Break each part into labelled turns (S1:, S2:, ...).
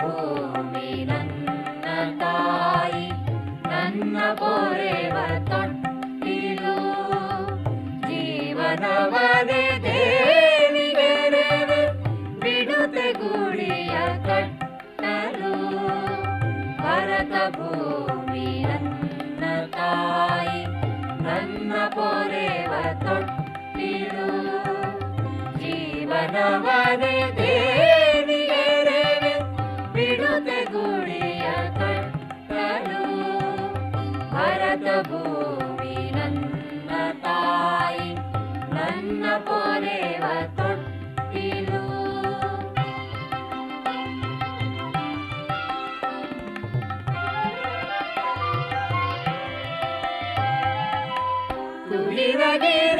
S1: ಭೂಮಿ ನನ್ನ ತಾಯಿ ನನ್ನ ಪೊರೆವ ತೊಟ್ಟಿಲು ಜೀವನವನೇ ದೇವಿ ಬಿಡುತ್ತೆ ಗುಡಿಯ ಕಟ್ಟಲು ಭರತ ಭೂಮಿ ನನ್ನ ತಾಯಿ ನನ್ನ ಪೊರೆವ ತೊಟ್ಟಿಲು Tu vida quiere.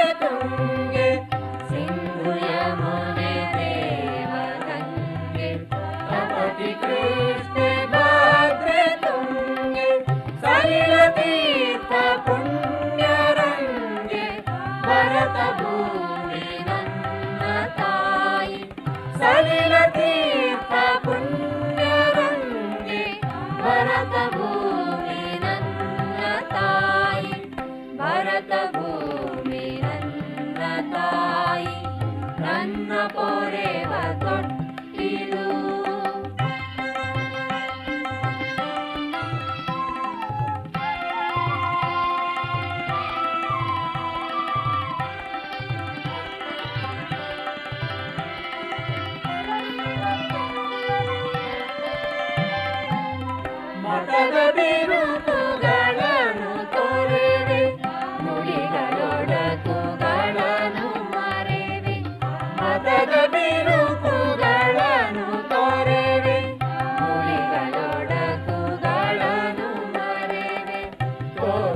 S1: Baby.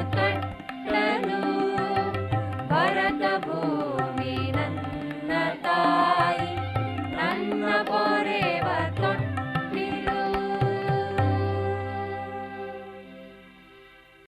S1: together.